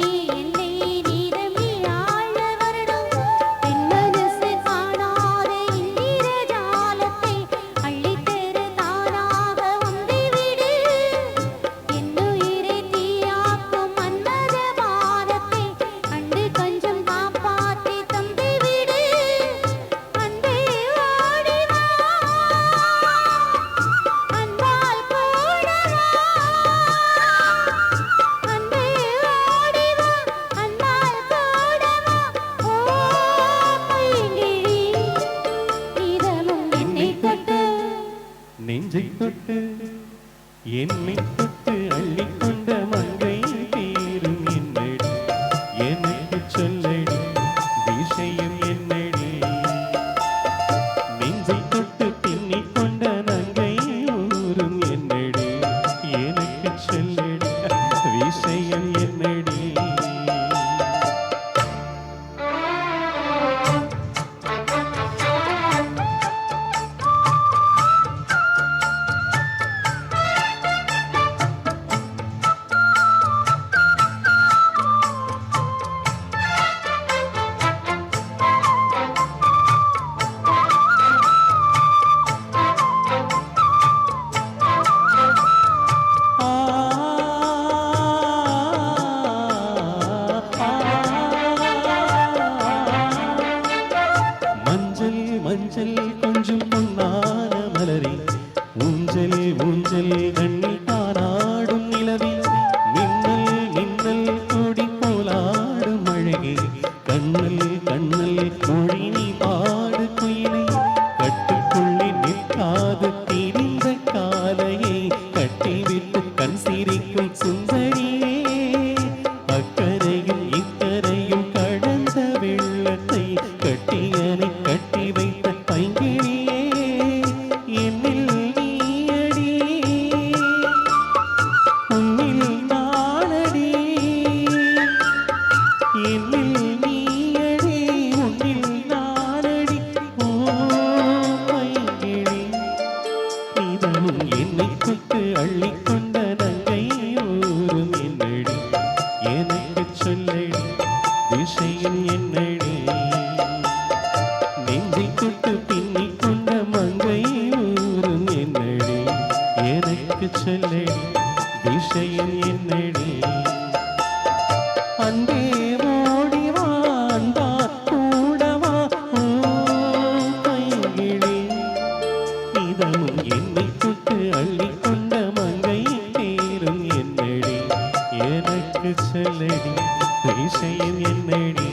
নাই நெஞ்சை தொட்டு என்னை தொட்டு அள்ளிக்கொண்ட மங்கை தீரும் என்னடி? எனக்கு சொல்லடி விஷயம் என்னடி? நெஞ்சை தொட்டு பின்னிக் கொண்ட நங்கை ஊரும் என்னடி? ஊஞ்சல் ஊஞ்சல் கண்ணி தாராடும் நிலவில் மின்னல் மின்னல் கொடி போலாடும் அழகே. கண்ணல் கண்ணல் மொழி நீ பாடு குயிலை. கட்டுக்குள்ளே நிற்காது திரிந்த காலையை. கட்டிவிட்டு கண் சிரிக்கும் சுந்த எனக்கு சொல்லடி திசையில் என்னடி. அன்பே ஓடி கூடவா கைகிழி பைங்கிழி இதமும் என்னை தொட்டு அள்ளிக்கொண்ட மங்கை தேரும் என்னடி. எனக்கு செல்லடி திசையில் என்னடி.